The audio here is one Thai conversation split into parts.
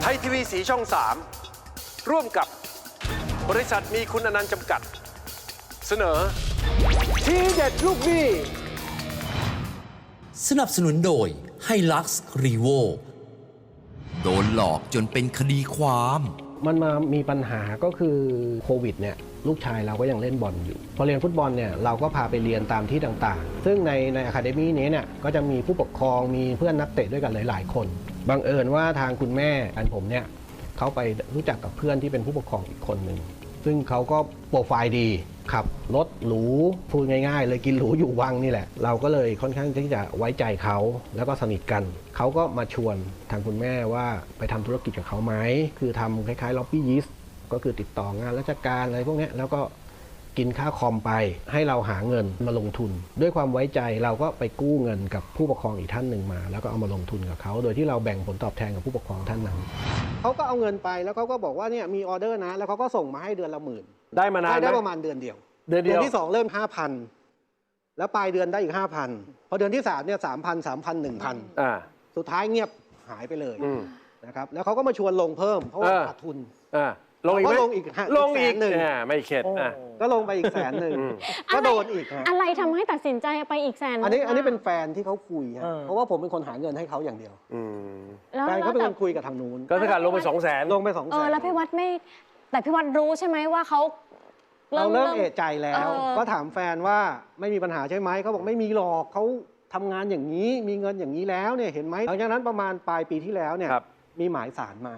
ไทยทีวีสีช่อง 3 ร่วมกับบริษัทมีคุณอนันต์จำกัด เสนอ ทีเด็ดลูกหนี้สนับสนุนโดยไฮลักซ์รีโวโดนหลอกจนเป็นคดีความ มันมามีปัญหาก็คือโควิดเนี่ย ลูกชายเราก็ยังเล่นบอลอยู่ พอเรียนฟุตบอลเนี่ยเราก็พาไปเรียนตามที่ต่างๆ ซึ่งในในอะคาเดมี่นี้เนี่ยก็จะมีผู้ปกครองมีเพื่อนนักเตะด้วยกันหลาย ๆ คนบังเอิญว่าทางคุณแม่อันผมเนี่ยเขาไปรู้จักกับเพื่อนที่เป็นผู้ปกครองอีกคนหนึ่งซึ่งเขาก็โปรไฟล์ดีขับรถหรูพูดง่ายๆ เลยกินหรูอยู่วังนี่แหละ เราก็เลยค่อนข้างที่จะไว้ใจเขาแล้วก็สนิทกัน เขาก็มาชวนทางคุณแม่ว่าไปทำธุรกิจกับเขาไหมคือทำคล้ายๆล็อบบี้ยิส ก็คือติดต่องานราชการอะไรพวกเนี้ยแล้วก็กินค่าคอมไปให้เราหาเงินมาลงทุน ด้วยความไว้ใจเราก็ไปกู้เงินกับผู้ปกครองอีกท่านหนึ่งมา แล้วก็เอามาลงทุนกับเขา โดยที่เราแบ่งผลตอบแทนกับผู้ปกครองท่านนั้นเขาก็เอาเงินไปแล้วเขาก็บอกว่าเนี่ยมีออเดอร์นะ แล้วเขาก็ส่งมาให้เดือนละหมื่นได้มานานได้ไหมได้ประมาณเดือนเดียว เดือนเดียวที่สองเริ่มห้าพันแล้วปลายเดือนได้อีกห้าพันพอเดือนที่สามเนี่ยสามพันสามพันหนึ่งพันอ่าสุดท้ายเงียบหายไปเลยอืมนะครับแล้วเขาก็มาชวนลงเพิ่มเพราะว่าเออขาดทุนอ่า ลงอีกไหมเขาก็ลงอีกฮะลงอีกอีกแสนหนึ่งอ่าไม่เข็ดอะ ก็ลงไปอีกแสนหนึ่งอืม ก็โดนอีกฮะอะไรทำให้ตัดสินใจไปอีกแสนอันนี้งะอันนี้เป็นแฟนที่เขาคุยฮะเออ เพราะว่าผมเป็นคนหาเงินให้เขาอย่างเดียวอืมแล้วแฟนเขาเป็นแล้ควนคุยกับทางนู้นก็ถ้าเกิดลงไปสองแสน ลงไปสองเอแสอนแล้วพี่วัดไม่ แต่พี่วัดรู้ใช่ไหมว่าเขา เราเริ่มเอะใจแล้ว เออ ก็ถามแฟนว่าไม่มีปัญหาใช่ไหมเขาบอกไม่มีหรอกเขาทำงานอย่างนี้มีเงินอย่างนี้แล้วเนี่ยเห็นไหมหลังจากนั้นประมาณปลายปีที่แล้วเนี่ยครับ มีหมายสารมา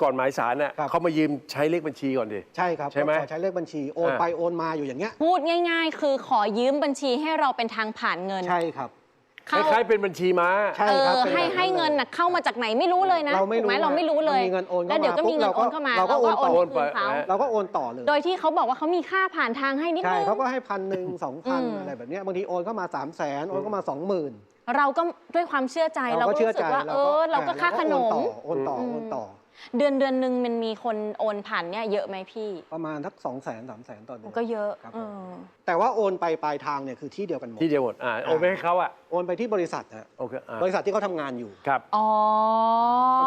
ก่อนหมายสารน่ะครับ เขามายืมใช้เลขบัญชีก่อนดิ ใช่ครับใช่ไหมขอใช้เลขบัญชีโอนอ่า ไปโอนมาอยู่อย่างเงี้ย พูดง่าย ๆ คือขอยืมบัญชีให้เราเป็นทางผ่านเงินใช่ครับ คเข้าล้ายๆเป็นบัญชีม้า ใช่เอครับอป็นให้แบบให้เงินน่ะเข้ามาจากไหนไม่รู้เลยนะเราไม่ถูกไหมรู้เราไม่รู้เลยมีเงินโอนเข้าแล้วเดี๋ยวก็มีเงินโอนเข้ามาเราก็โอนต่อ คืนเขาเราก็โอนต่อเลยโดยที่เขาบอกว่าเขามีค่าผ่านทางให้นิดใช่นึง เขาก็ให้พันหนึ่งสองพันอืม อะไรแบบเนี้ยบางทีโอนเข้ามา3ามแสนโอนเข้ามาสองหมื่นเราก็ด้วยความเชื่อใจเราก็รู้สึกว่า เออ เราก็ค่าขนม โอนต่ออืโอนต่อม โอนต่อ เดือนเดือนหนึ่งมันมีคนโอนผ่านเนี่ยเยอะไหมพี่ ประมาณทักสองแสนสามแสนต่อเดือนก็เยอะครับผมเออแต่ว่าโอนไปปลายทางเนี่ยคือที่เดียวกันหมด ที่เดียวหมดอ่าโอนไปให้เขาอะโอนไปที่บริษัทนะโอเคอ่าบริษัทที่เขาทำงานอยู่ ครับ อ๋อ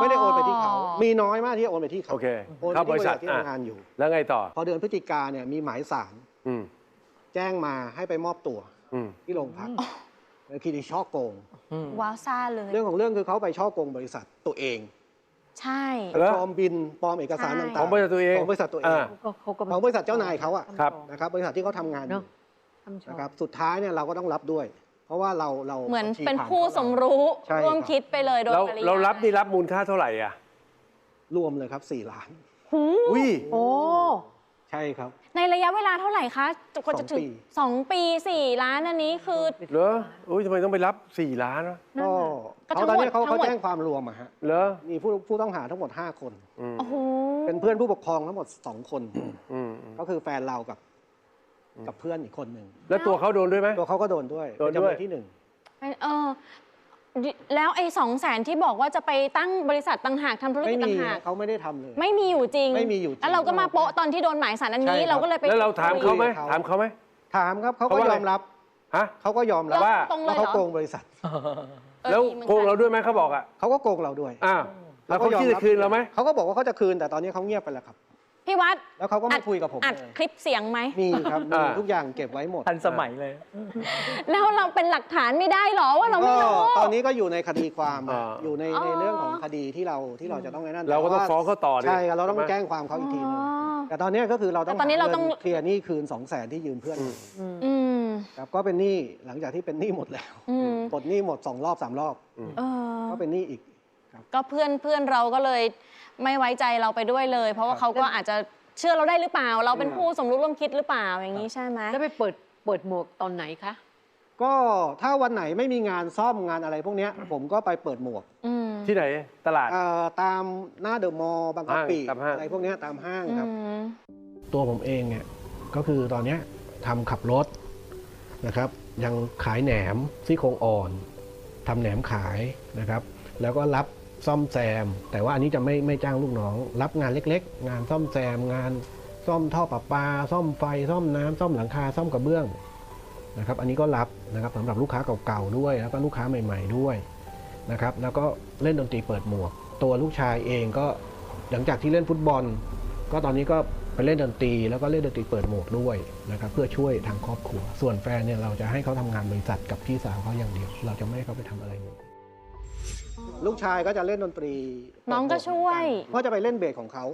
ไม่ได้โอนไปที่เขา มีน้อยมากที่จะโอนไปที่เขาโอเคโอนไปเข้าที่บบริริษัษัททที่อะ ทำงานอยู่ แล้วไงต่อ พอเดือนพฤศจิกาเนี่ยมีหมายสารอืมแจ้งมาให้ไปมอบตัวอืมที่โรงพักในคดีช่อโกง ว้าวซ่าเลย เรื่องของเรื่องคือเขาไปช่อโกงบริษัทตัวเอง ใช่แล้วปลอมบินปลอมเอกสารใช่ ต่างๆของบริษัทตัวเองของบริษัทตัวเองอ่าก็เขาก็ของบริษัทเจ้านายเขาอะ ครับ นะครับบริษัทที่เขาทำงานอเนาะยู่ทำชอบนะครับสุดท้ายเนี่ยเราก็ต้องรับด้วย เพราะว่าเราเราเหมือนบัญชีเป็นผ่าผู้เขาสมรู้ใช่ร่วมครับคิดไปเลยโดยเราปริยายเรารับนี่รับมูลค่าเท่าไหร่อะรวมเลยครับ4ล้านอุ้ย โอ้ใช่ครับ ในระยะเวลาเท่าไหร่คะกว่าจะถึงสองปี สองปีสี่ล้านอันนี้คือ เหรออุ้ยทำไมต้องไปรับสี่ล้านวะนั่นก็น่ะก็เขาตอนนี้ทั้เขางหมดเขาแจ้งความรวมอะฮะเหรอมีผู้ผู้ต้องหาทั้งหมด 5 คน อืมโอ้โหเป็นเพื่อนผู้ปกครองทั้งหมด 2 คน อืมอืมก็คือแฟนเรากับ กับเพื่อนอีกคนหนึ่งแล้วตัวเขาโดนด้วยไหม ตัวเขาก็โดนด้วยโดนเป็นด้วยจำเลยที่หนึ่ง เออดิ แล้วไอ้สองแสนที่บอกว่าจะไปตั้งบริษัทต่างหากทำธุรไม่กิจมีต่างหากเขาไม่ได้ทำเลย ไม่มีอยู่จริง ไม่มีอยู่จริงแล้วเราก็มาโปะตอนที่โดนหมายสารอันนี้ใช่ครับ เราก็เลยไปแล้วเราถามเขาไหมเขาถามเขาไหม ถามครับเขาเขาก็ว่าอะไร ยอมรับฮะ เขาก็ยอมรับว่า ตรงเลว่ายเหรเขาอโกงบริษัทออแล้วดีหมือนโกงเราด้วยไหมเขาบอกอะเขาก็โกงเราด้วยอ้าวแล้วเขายอมคิดจะคืนเราไหมเขาก็บอกว่าเขาจะคืนแต่ตอนนี้เขาเงียบไปแล้วครับ พี่วัดแล้วเขาก็อัไม่ดคุยกับผมอัดเลยคลิปเสียงไหม มีครับมีอ่า ทุกอย่างเก็บไว้หมดทันสมัยเลย แล้วเราเป็นหลักฐานไม่ได้เหรอว่าเราไม่ก็รู้ ตอนนี้ก็อยู่ในคดีความอ่า อยู่ในอ๋อ ในเรื่องของคดีที่เราที่เราจะต้องไอ้นั่นเราก็ต้องแต่ว่ฟ้องเขาต่อดิใช่ครับเราต้องใช่ไหมแจ้งความเขาอีกทีหนึงอ๋อแต่ตอนนี้ก็คือเราต้องแต่ตอนนี้เราต้องหงิเคลียร์หนี้คืน2 0 0แสนที่ยืมเพื่อนอืมครับก็เป็นหนี้หลังจากที่เป็นหนี้หมดแล้วอืมปลดหนี้หมดสองรอบสามรอบ เออก็เป็นหนี้อีก ก็เพื่อนเพื่อนเราก็เลยไม่ไว้ใจเราไปด้วยเลย เพราะว่าเขาก็อาจจะเชื่อเราได้หรือเปล่า เราเป็นผู้สมรู้ร่วมคิดหรือเปล่าอย่างนี้ใช่ไหมแล้วไปเปิดเปิดหมวกตอนไหนคะก็ถ้าวันไหนไม่มีงานซ่อมงานอะไรพวกเนี้ยผมก็ไปเปิดหมวกอืมที่ไหนตลาดเอ่อตามหน้าเดอะมอลล์บางกะปิห้างตามห้างอะไรพวกเนี้ยตามห้างครับอืมตัวผมเองเนี่ยก็คือตอนเนี้ยทำขับรถนะครับ ยังขายแหนมซี่โครงอ่อนทำแหนมขายนะครับ แล้วก็รับ ซ่อมแซม แต่ว่าอันนี้จะไม่ไม่จ้างลูกน้อง รับงานเล็ก ๆ งานซ่อมแซม งานซ่อมท่อประปา ซ่อมไฟ ซ่อมน้ำซ่อมหลังคา ซ่อมกระเบื้องนะครับ อันนี้ก็รับนะครับสำหรับลูกค้าเก่าๆด้วย แล้วก็ลูกค้าใหม่ ๆด้วยนะครับ แล้วก็เล่นดนตรีเปิดหมวก ตัวลูกชายเองก็หลังจากที่เล่นฟุตบอล ก็ตอนนี้ก็ไปเล่นดนตรี แล้วก็เล่นดนตรีเปิดหมวกด้วยนะครับ เพื่อช่วยทางครอบครัว ส่วนแฟนเนี่ยเราจะให้เขาทำงานบริษัทกับพี่สาวเขาอย่างเดียว เราจะไม่ให้เขาไปทำอะไรเลย ลูกชายก็จะเล่นดนตรีน้องก็ช่วย ก็จะไปเล่นเบสของเขา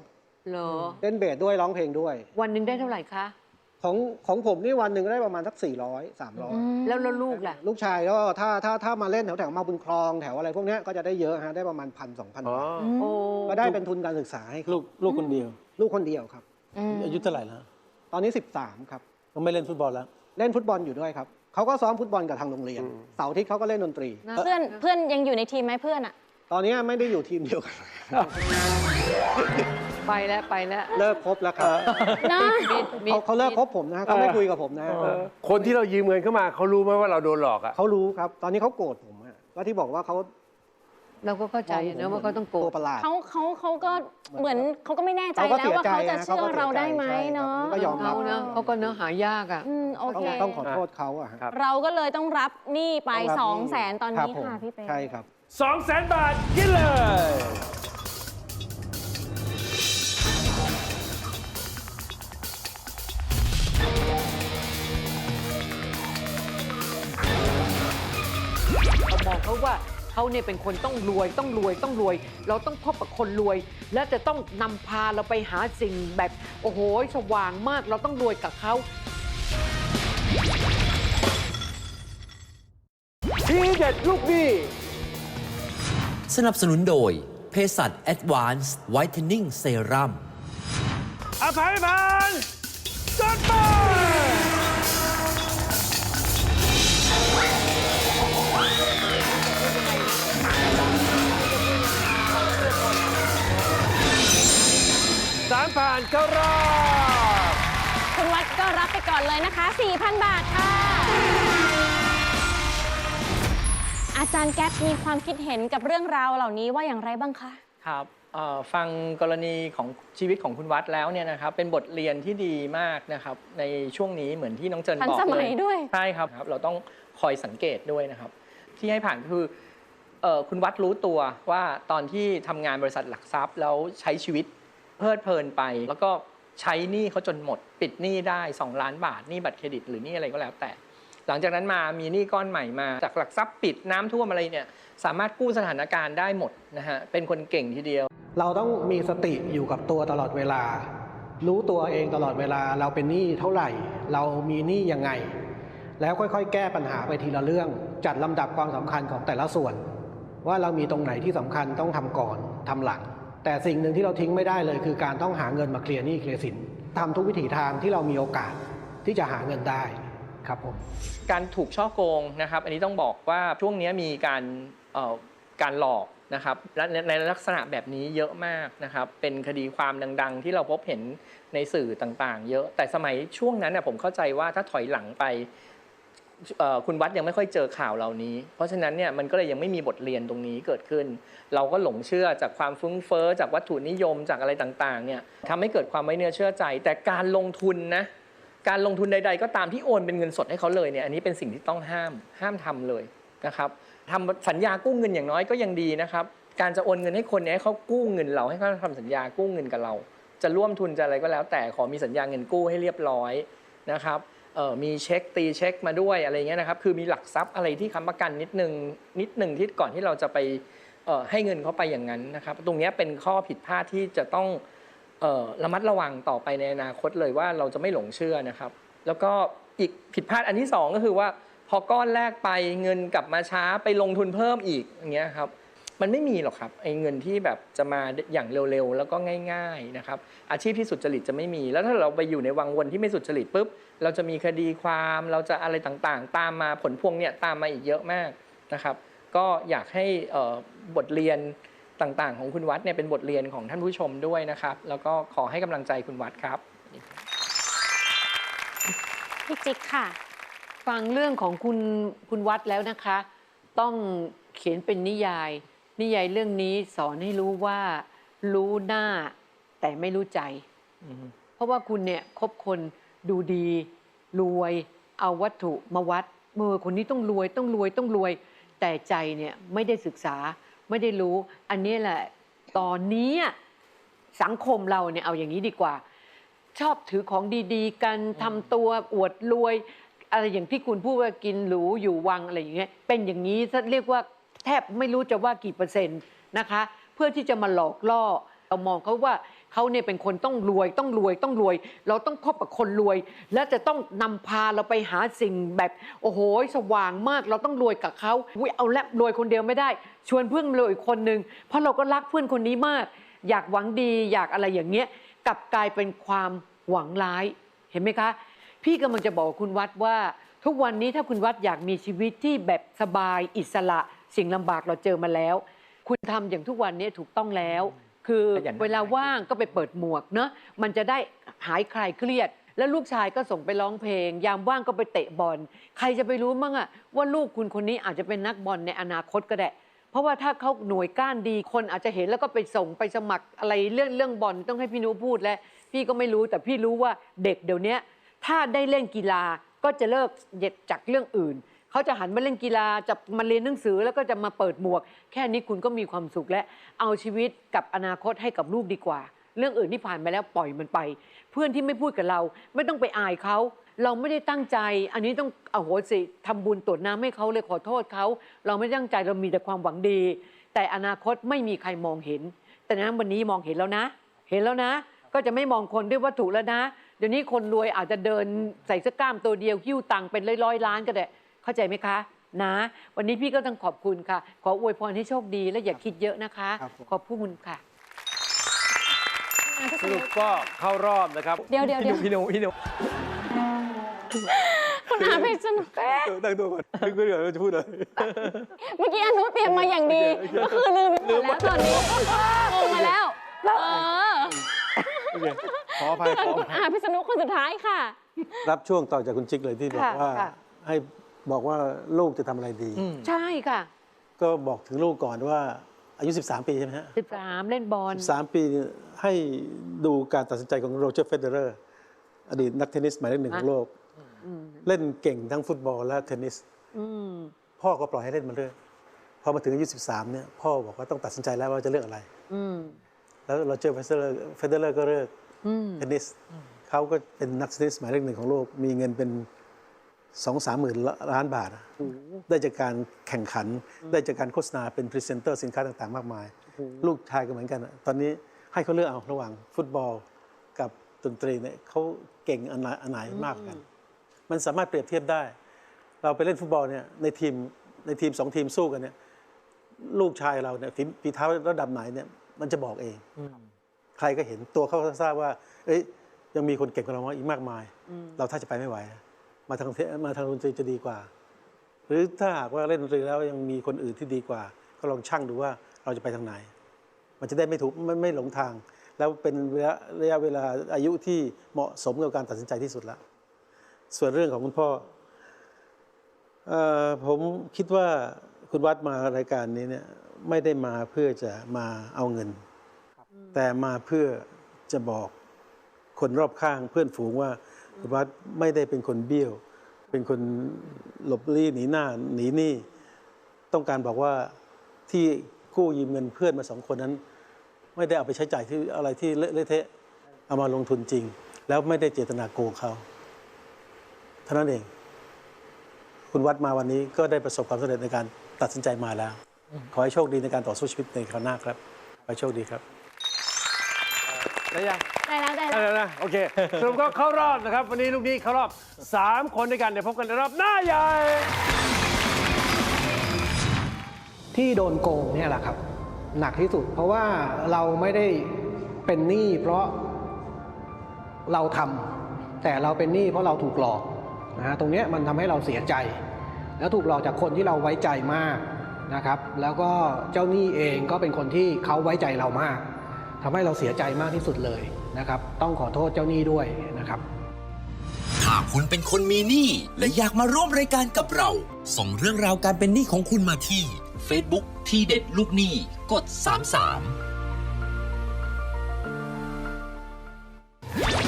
เหรอ เล่นเบสด้วยร้องเพลงด้วย วันหนึ่งได้เท่าไหร่คะ ของของผมนี่วันหนึ่งก็ได้ประมาณสัก 400 300 แล้วแล้วลูกล่ะ ลูกชายก็ถ้าถ้าถ้ามาเล่นแถวแถวมาบุญคลองแถวอะไรพวกเนี้ยก็จะได้เยอะฮะได้ประมาณพันสองพันอ๋อบาทโอ้ก็ได้เป็นทุนการศึกษาให้เขาลูกลูกคนเดียว ลูกคนเดียวครับอืมอายุเท่าไหร่แล้วตอนนี้ 13 ครับ ก็ไม่เล่นฟุตบอลแล้ว เล่นฟุตบอลอยู่ด้วยครับ เขาก็ซ้อมฟุตบอลกับทางโรงเรียนอืมเสาร์อาทิตย์เขาก็เล่นดนตรี นะเพื่อนเพื่อนยังอยู่ในทีมไหมเพื่อนอะตอนนี้ไม่ได้อยู่ทีมเดียวกัน ไปแล้วไปแล้ว เลิกคบแล้วครับนะ มีมีเขาเขาเลิกคบผมนะเขาไม่คุยกับผมนะเออคนที่เรายืมเงินเข้ามาเขารู้ไหมว่าเราโดนหลอกอะเขารู้ครับ ตอนนี้เขาโกรธผมอะก็ที่บอกว่าเขา เราก็เข้าใจนะว่าเขาต้องโกรตัธวประหลาด เขาเขาเขาก็เหมือนเขาก็ไม่แน่ใจเขาก็แล้วว่าเสีเขายใจจะนะเชื่อเขาก็เสียใจเราได้ไหมใช่ครับเนาะก็ยอมรับ เขานะเขาก็เนื้อหายากอะ อืมโอต้องเค ต้องขอโทษเขาอะฮะครับ เราก็เลยต้องรับหนี้ไปต้รับสองแสนตอนรับนี้ผมค่ะพี่เป๊ใช่ครับสองแสนบาทกินเลย เขาเนี่ยเป็นคนต้องรวยต้องรวยต้องรวย เราต้องพบกับคนรวย และจะต้องนำพาเราไปหาสิ่งแบบโอ้โหสว่างมากเราต้องรวยกับเขาทีเด็ดลูกหนี้สนับสนุนโดยเภสัช Advanced Whitening Serum อภัยพันธ์จดไปามผ่านเข้ารอบคุณวัดก็รับไปก่อนเลยนะคะ 4,000 บาทค่ะ อาจารย์แก๊ปมีความคิดเห็นกับเรื่องราวเหล่านี้ว่าอย่างไรบ้างคะ ครับเอ่อฟังกรณีของชีวิตของคุณวัดแล้วเนี่ยนะครับเป็นบทเรียนที่ดีมากนะครับในช่วงนี้เหมือนที่น้องเจินทันบอกสมัเลยยด้วย ใช่ครับครับ เราต้องคอยสังเกตด้วยนะครับ ที่ให้ผ่านคือเอ่อคุณวัดรู้ตัวว่าตอนที่ทำงานบริษัทหลักทรัพย์แล้วใช้ชีวิต เพลิดเพลินไป แล้วก็ใช้หนี้เขาจนหมด ปิดหนี้ได้ 2 ล้านบาทหนี้บัตรเครดิต หรือหนี้อะไรก็แล้วแต่ หลังจากนั้นมามีหนี้ก้อนใหม่มา จากหลักทรัพย์ปิดน้ำท่วมอะไรเนี่ยสามารถกู้สถานการณ์ได้หมดนะฮะเป็นคนเก่งทีเดียว เราต้องมีสติอยู่กับตัวตลอดเวลา รู้ตัวเองตลอดเวลาเราเป็นหนี้เท่าไหร่ เรามีหนี้ยังไง แล้วค่อยๆ แก้ปัญหาไปทีละเรื่อง จัดลำดับความสำคัญของแต่ละส่วน ว่าเรามีตรงไหนที่สำคัญต้องทำก่อนทำหลัง แต่สิ่งหนึ่งที่เราทิ้งไม่ได้เลย คือการต้องหาเงินมาเคลียร์หนี้เคลียร์สินทำทุกวิถีทางที่เรามีโอกาสที่จะหาเงินได้ครับผมการถูกช่อโกงนะครับ อันนี้ต้องบอกว่าช่วงนี้มีการเอ่อการหลอกนะครับและในลักษณะแบบนี้เยอะมากนะครับ เป็นคดีความดัง ๆ ที่เราพบเห็นในสื่อต่างๆ เยอะแต่สมัยช่วงนั้นน่ะผมเข้าใจว่าถ้าถอยหลังไป คุณวัดยังไม่ค่อยเจอข่าวเหล่านี้ เพราะฉะนั้นเนี่ยมันก็เลยยังไม่มีบทเรียนตรงนี้เกิดขึ้น เราก็หลงเชื่อจากความฟุ้งเฟ้อจากวัตถุนิยมจากอะไรต่างๆเนี่ยทำให้เกิดความไม่เนื้อเชื่อใจ แต่การลงทุนนะการลงทุนใด ๆ ก็ตามที่โอนเป็นเงินสดให้เขาเลยเนี่ยอันนี้เป็นสิ่งที่ต้องห้ามห้ามทำเลยนะครับทำสัญญากู้เงินอย่างน้อยก็ยังดีนะครับ การจะโอนเงินให้คนเนี่ยเขากู้เงินเราให้เขาทำสัญญากู้เงินกับเรา จะร่วมทุนจะอะไรก็แล้ว แต่ขอมีสัญญาเงินกู้ให้เรียบร้อยนะครับ มีเช็คตีเช็คมาด้วยอะไรเงี้ยนะครับคือมีหลักทรัพย์อะไรที่ค้ำประกันนิดนึงนิดหนึ่งที่ก่อนที่เราจะไปให้เงินเขาไปอย่างนั้นนะครับ ตรงนี้เป็นข้อผิดพลาดที่จะต้องระมัดระวังต่อไปในอนาคตเลยว่าเราจะไม่หลงเชื่อนะครับ แล้วก็อีกผิดพลาดอันที่สองก็คือว่าพอก้อนแรกไปเงินกลับมาช้าไปลงทุนเพิ่มอีกอย่างเงี้ยครับ มันไม่มีหรอกครับไอ้เงินที่แบบจะมาอย่างเร็วๆ แล้วก็ง่ายๆนะครับอาชีพที่สุจริตจะไม่มี แล้วถ้าเราไปอยู่ในวังวนที่ไม่สุจริตปุ๊บเราจะมีคดีความเราจะอะไรต่างๆ ตามมาผลพวงเนี่ยตามมาอีกเยอะมากนะครับ ก็อยากให้บทเรียนต่างๆ ของคุณวัดเนี่ยเป็นบทเรียนของท่านผู้ชมด้วยนะครับ แล้วก็ขอให้กำลังใจคุณวัดครับพี่จิ๊กค่ะ ฟังเรื่องของคุณคุณวัดแล้วนะคะ ต้องเขียนเป็นนิยาย นิยายเรื่องนี้สอนให้รู้ว่ารู้หน้าแต่ไม่รู้ใจ เพราะว่าคุณเนี่ยคบคนดูดี รวยเอาวัตถุมาวัดเมื่อคนนี้ต้องรวยต้องรวยต้องรวย แต่ใจเนี่ยไม่ได้ศึกษาไม่ได้รู้ อันนี้แหละตอนนี้สังคมเราเนี่ยเอาอย่างนี้ดีกว่า ชอบถือของดีๆ กันทำตัวอวดรวย อะไรอย่างที่คุณพูดว่ากินหรูอยู่วังอะไรอย่างเงี้ยเป็นอย่างนี้ซะเรียกว่า แทบไม่รู้จะว่ากี่เปอร์เซ็นต์นะคะ เพื่อที่จะมาหลอกล่อเรามองเขาว่าเขาเนี่ยเป็นคนต้องรวยต้องรวยต้องรวย เราต้องคบกับคนรวย และจะต้องนำพาเราไปหาสิ่งแบบโอ้โหสว่างมากเราต้องรวยกับเขาเอาละรวยคนเดียวไม่ได้ ชวนเพื่อนมารวยอีกคนนึงเพราะเราก็รักเพื่อนคนนี้มาก อยากหวังดีอยากอะไรอย่างเงี้ยกลับกลายเป็นความหวังร้ายเห็นไหมคะ พี่กำลังจะบอกคุณวัดว่า ทุกวันนี้ถ้าคุณวัดอยากมีชีวิตที่แบบสบายอิสระ สิ่งลำบากเราเจอมาแล้ว คุณทำอย่างทุกวันนี้ถูกต้องแล้ว คือขยันเวลาว่างก็ไปเปิดหมวกเนาะมันจะได้หายคลายเครียด แล้วลูกชายก็ส่งไปร้องเพลง ยามว่างก็ไปเตะบอลใครจะไปรู้มั่งอะว่าลูกคุณคนนี้อาจจะเป็นนักบอลในอนาคตก็ได้ เพราะว่าถ้าเขาหน่วยก้านดีคนอาจจะเห็นแล้วก็ไปส่งไปสมัครอะไรเรื่องเรื่องบอลต้องให้พี่นุพูดและพี่ก็ไม่รู้แต่พี่รู้ว่าเด็กเดี๋ยวนี้ถ้าได้เล่นกีฬาก็จะเลิกเด็ดจากเรื่องอื่น เขาจะหันมาเล่นกีฬาจะมาเรียนหนังสือแล้วก็จะมาเปิดหมวก แค่นี้คุณก็มีความสุขและเอาชีวิตกับอนาคตให้กับลูกดีกว่า เรื่องอื่นที่ผ่านไปแล้วปล่อยมันไป เพื่อนที่ไม่พูดกับเรา ไม่ต้องไปอายเขาเราไม่ได้ตั้งใจ อันนี้ต้องเอาโหสิทำบุญตรวจน้ำให้เขาเลยขอโทษเขาเราไม่ตั้งใจเรามีแต่ความหวังดี แต่อนาคตไม่มีใครมองเห็น แต่นะวันนี้มองเห็นแล้วนะ เห็นแล้วนะ ก็จะไม่มองคนด้วยวัตถุแล้วนะ เดี๋ยวนี้คนรวยอาจจะเดินใส่เสื้อกล้ามตัวเดียว หิ้วตังค์เป็นร้อยๆล้านก็ได้ เข้าใจไหมคะนะ วันนี้พี่ก็ต้องขอบคุณค่ะ ขออวยพรให้โชคดีและอย่าคิดเยอะนะคะ ครับผม ขอบคุณค่ะสรุปก็เข้ารอบนะครับเดี๋ยวเดี๋ยวเดี๋ยวพี่หนูพี่หนูคุณอาไปสนุกตั้งตัวก่อนนึกไม่เหลือจะพูดเลยเมื่อกี้อนุเตรียมมาอย่างดีก็คือลืมไปหมดแล้วตอนนี้งงมาแล้วเออขออภัยเชิญขออคุณภัยอาพิษณุคนสุดท้ายค่ะ รับช่วงต่อจากคุณจิ๊กเลยที่บอกค่ะว่า ค่ะ ให้ บอกว่าลูกจะทำอะไรดี ใช่ค่ะก็บอกถึงลูกก่อนว่าอายุ 13 ปีใช่ไหมฮะ13เล่นบอล13 ปีเนี่ยให้ดูการตัดสินใจของโรเจอร์เฟเดอร์อดีตนักเทนนิสหมายเลขหนึ่งของโลกเล่นเก่งทั้งฟุตบอลและเทนนิส อืมพ่อก็ปล่อยให้เล่นมาเรื่อยพอมาถึงอายุ 13 เนี่ย พ่อบอกว่าต้องตัดสินใจแล้วว่าจะเลือกอะไร อืมแล้วโรเจอร์เฟเดอร์เฟเดอร์ก็เลือกอืมเทนนิสเขาก็เป็นนักเทนนิสหมายเลขหนึ่งของโลก มีเงินเป็น สองสามหมื่นล้านบาทอะได้จากการแข่งขัน ได้จากการโฆษณาเป็นพรีเซนเตอร์สินค้าต่างๆ มากมาย ลูกชายก็เหมือนกันอะตอนนี้ให้เขาเลือกเอาระหว่างฟุตบอลกับดนตรีเนี่ยเขาเก่งอันไหนอันไหนมากกว่ากัน มันสามารถเปรียบเทียบได้ เราไปเล่นฟุตบอลเนี่ยในทีมในทีมสองทีมสู้กันเนี่ยลูกชายเราเนี่ยฝีฝีเท้าระดับไหนเนี่ยมันจะบอกเอง ใครก็เห็นตัวเขาก็ทราบว่า เอ้ยยังมีคนเก่งกว่าเราอีกมากมาย เราถ้าจะไปไม่ไหว มาทางเทมาทางดนตรีจะดีกว่า หรือถ้าหากว่าเล่นดนตรีแล้วยังมีคนอื่นที่ดีกว่า ก็ลองชั่งดูว่าเราจะไปทางไหน มันจะได้ไม่ถูกไม่ไม่หลงทาง แล้วเป็นระยะระยะเวลาอายุที่เหมาะสมกับการตัดสินใจที่สุดแล้วส่วนเรื่องของคุณพ่ออผมคิดว่าคุณวัดมารายการนี้เนี่ยไม่ได้มาเพื่อจะมาเอาเงิน แต่มาเพื่อจะบอกคนรอบข้างเพื่อนฝูงว่า วัดไม่ได้เป็นคนเบี้ยว เป็นคนหลบลี้หนีหน้าหนีหนี้ต้องการบอกว่าที่กู้ยืมเงินเพื่อนมาสองคนนั้น ไม่ได้เอาไปใช้จ่ายที่อะไรที่เละเทะเอามาลงทุนจริง แล้วไม่ได้เจตนาโกงเขาเท่านั้นเอง คุณวัดมาวันนี้ก็ได้ประสบความสำเร็จในการตัดสินใจมาแล้ว ขอให้โชคดีในการต่อสู้ชีวิตในคราวหน้าครับขอให้โชคดีครับ ได้ยังได้แล้วได้ได้แล้วแล้วนะโอเคสรุปก็เข้ารอบนะครับ วันนี้ลูกนี้เข้ารอบ 3 คนด้วยกัน เดี๋ยวพบกันในรอบหน้าใหญ่ ที่โดนโกงเนี่ยแหละครับ หนักที่สุด เพราะว่าเราไม่ได้เป็นหนี้เพราะเราทำแต่เราเป็นหนี้เพราะเราถูกหลอกนะฮะตรงเนี้ยมันทำให้เราเสียใจ แล้วถูกหลอกจากคนที่เราไว้ใจมากนะครับ แล้วก็เจ้าหนี้เองก็เป็นคนที่เขาไว้ใจเรามาก ทำให้เราเสียใจมากที่สุดเลยนะครับ ต้องขอโทษเจ้าหนี้ด้วยนะครับถ้าคุณเป็นคนมีหนี้และอยากมาร่วมรายการกับเรา ส่งเรื่องราวการเป็นหนี้ของคุณมาที่ Facebook ที่เด็ดลูกหนี้กด 33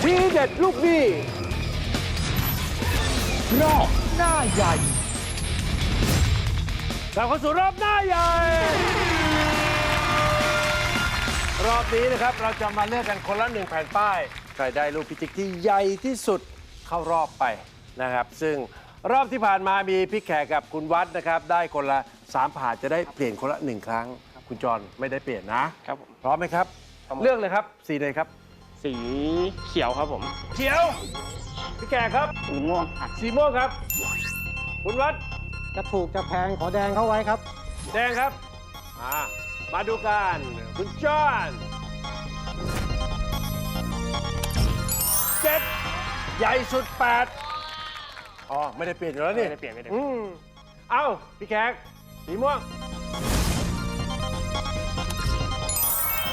ทีเด็ดลูกหนี้รอบหน้าใหญ่กลับเข้าสู่รอบหน้าใหญ่ รอบนี้นะครับเราจะมาเลือกกันคนละหนึ่งแผ่นป้าย ใครได้ลูกพิจิกที่ใหญ่ที่สุดเข้ารอบไปนะครับ ซึ่งรอบที่ผ่านมามีพี่แขกกับคุณวัดนะครับ ได้คนละสามผ่านจะได้เปลี่ยนคนละหนึ่งครั้ง คุณจรไม่ได้เปลี่ยนนะครับผมพร้อมไหมครับ เลือกเลยครับสีใดครับ สีเขียวครับผม เขียวพี่แขกครับ สีม่วงค่ะสีม่วงครับ คุณวัดจะถูกจะแพงขอแดงเข้าไว้ครับ แดงครับมา มาดูกัน คุณจอห์นเจ็ดใหญ่สุดแปดอ๋อ ไม่ได้เปลี่ยนอยู่แล้วนี่ไม่ได้เปลี่ยนไม่ได้อืมเอ้า พี่แขกสีม่วง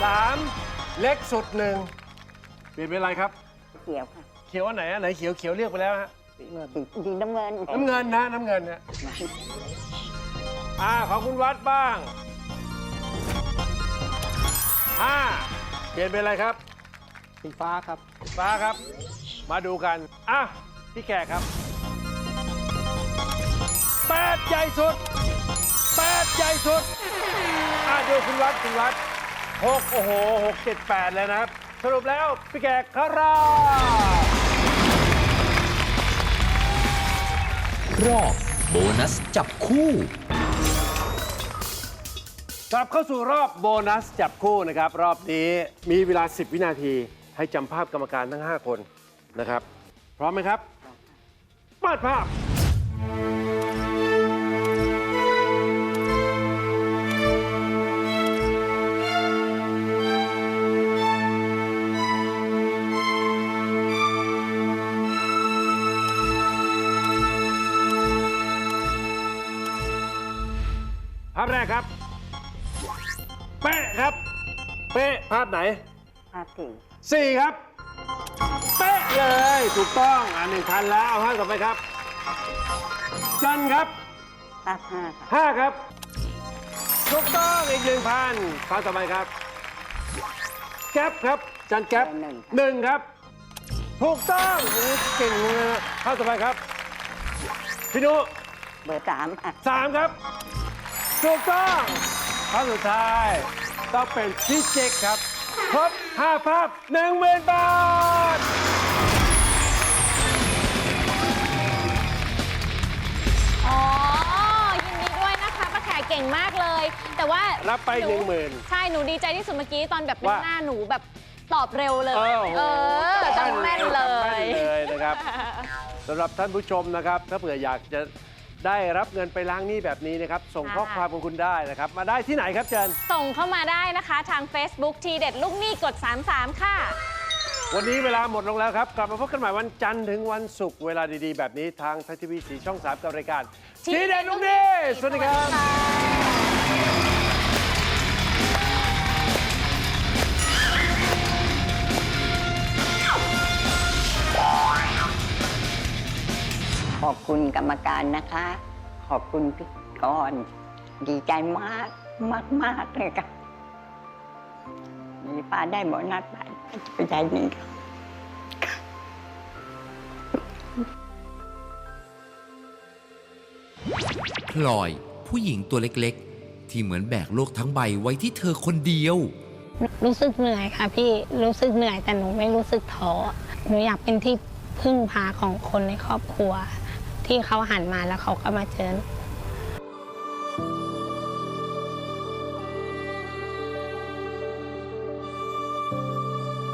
สามเล็กสุดหนึ่งเปลี่ยนเป็นอะไรครับ เขียวค่ะเขียวอันไหนอันไหนเขียวเขียวเรียกไปแล้วฮะ สีสีน้ำเงินน้ำเงินนะ น้ำเงินนะอ่าของคุณวัดบ้าง ห้าเปลี่ยนเป็นอะไรครับ สีฟ้าครับ ฟ้าครับ มาดูกัน อะ พี่แขกครับแปดใหญ่สุดแปดใหญ่สุด อะดูคุณวัดคุณวัดหกโอ้โหหกเจ็ดแปดเลยนะครับ สรุปแล้ว พี่แขกเข้ารอบรอบโบนัสจับคู่ กลับเข้าสู่รอบโบนัสจับคู่นะครับ รอบนี้มีเวลา 10 วินาที ให้จำภาพกรรมการทั้ง 5 คนนะครับ พร้อมไหมครับเปิดภาพ ภาพแรกครับ ไหนภาพสีสี่ครับ เป๊ะเลย ถูกต้องอ่าหนึ่งพันแล้วเอาห้าต่อไปครับ จันครับภาพห้าค่ะห้าครับถูกต้องอีกหนึ่งพันภาพต่อไปครับ แก๊ปครับ จันแก๊ปหนึ่งหนึ่งครับ ถูกต้องโอ้โหเก่งเลยนะภาพต่อไปครับ พี่นุเบอร์สามค่ะสามครับ ถูกต้องภาพสุดท้ายต้องเป็นพี่เจคครับ ครบ5ภาพ10,000 บาท อ๋อ ยินดีด้วยนะคะป้าแขกเก่งมากเลย แต่ว่ารับไปนู10,000ใช่ หนูดีใจที่สุดเมื่อกี้ตอนแบบเป็นว่าหน้าหนูแบบตอบเร็วเลย เออเออจำแม่นเลจำแม่ย นเลยนะครับสำหรับท่านผู้ชมนะครับ ถ้าเผื่ออยากจะ ได้รับเงินไปล้างหนี้แบบนี้นะครับ ส่งค่ะข้อความของคุณได้นะครับ มาได้ที่ไหนครับเจนส่งเข้ามาได้นะคะทาง Facebook ทีเด็ดลูกหนี้กด 33 ค่ะ วันนี้เวลาหมดลงแล้วครับ กลับมาพบกันใหม่วันจันทร์ถึงวันศุกร์เวลาดีๆ แบบนี้ทางไทยทีวีสีช่อง 3 กับรายการทีทีเด็เด็ดดลูลูกกหนี้นี้สวัสดีครับ ขอบคุณกรรมการนะคะ ขอบคุณพี่กรณ์ดีใจมากมากมากเลยค่ะมีป้าได้โบนัสไปไปใจนี้ค่ะพลอยผู้หญิงตัวเล็กๆ ที่เหมือนแบกโลกทั้งใบไว้ที่เธอคนเดียว รู้สึกเหนื่อยค่ะพี่รู้สึกเหนื่อยแต่หนูไม่รู้สึกท้อหนูอยากเป็นที่พึ่งพาของคนในครอบครัว ที่เขาหันมาแล้วเขาก็มาเจอ